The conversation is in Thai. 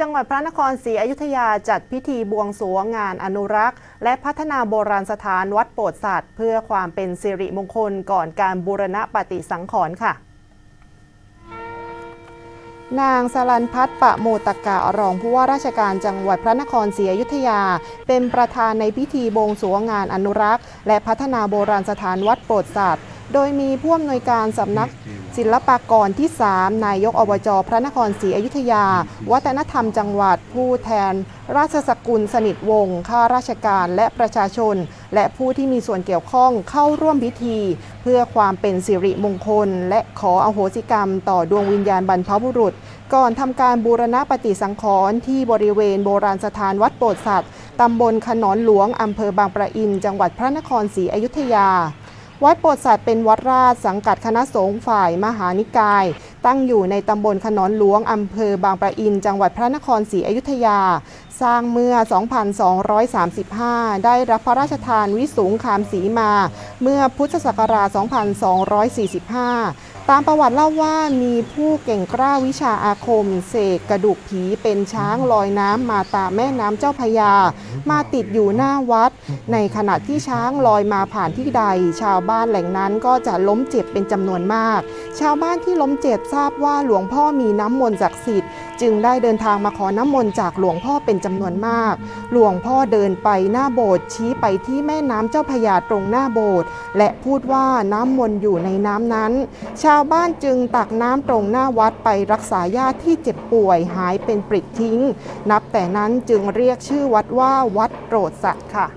จังหวัดพระนครศรีอยุธยาจัดพิธีบวงสรวงงานอนุรักษ์ และพัฒนาโบราณสถานวัดโปรดสัตว์เพื่อความเป็นสิริมงคลก่อนการบูรณะปฏิสังขรณ์ค่ะนางสลันพัฒน์ปะโมตกะรองผู้ว่าราชการจังหวัดพระนครศรีอยุธยา เป็นประธานในพิธีบวงสรวงงานอนุรักษ์ และพัฒนาโบราณสถานวัดโปรดสัตว์ โดยมีผู้อำนวยการสำนักศิลปากรที่ 3 นายกอบจพระนครศรีอยุธยา วัฒนธรรมจังหวัด ผู้แทน ราชสกุลสนิทวงศ์ข้าราชการและประชาชน และผู้ที่มีส่วนเกี่ยวข้องเข้าร่วมพิธี เพื่อความเป็นสิริมงคล และขออโหสิกรรม ต่อดวงวิญญาณบรรพบุรุษ ก่อนทำการบูรณะปฏิสังขรณ์ที่บริเวณโบราณสถานวัดโปรดสัตว์ตำบลขนอนหลวงอำเภอบางปะอิน จังหวัดพระนครศรีอยุธยา วัดโปรดสัตว์เป็นวัดราชสังกัดคณะสงฆ์ฝ่ายมหานิกาย ตั้งอยู่ในตำบลขนอนหลวงอำเภอบางปะอิน จังหวัดพระนครศรีอยุธยา สร้างเมื่อ 2235 ได้รับพระราชทานวิสุงคามสีมา เมื่อพุทธศักราช 2245 ตามประวัติเล่าว่ามีผู้เก่งกล้าวิชาอาคม เสกกระดูกผีเป็นช้างลอยน้ำมาตามแม่น้ำเจ้าพยา มาติดอยู่หน้าวัด ในขณะที่ช้างลอยมาผ่านที่ใด ชาวบ้านแหล่งนั้นก็จะล้มเจ็บเป็นจำนวนมาก ชาวบ้านที่ล้มเจ็บทราบว่าหลวงพ่อมีน้ำมนต์ศักดิ์สิทธิ์จึงได้เดินทางมาขอน้ำมนต์จากหลวงพ่อเป็นจำนวนมาก หลวงพ่อเดินไปหน้าโบสถ์ชี้ไปที่แม่น้ำเจ้าพยาตรงหน้าโบสถ์และพูดว่าน้ำมนต์อยู่ในน้ำนั้น ชาวบ้านจึงตักน้ำตรงหน้าวัดไปรักษาญาติที่เจ็บป่วยหายเป็นปริดทิ้ง นับแต่นั้นจึงเรียกชื่อวัดว่าวัดโปรดสัตว์ค่ะ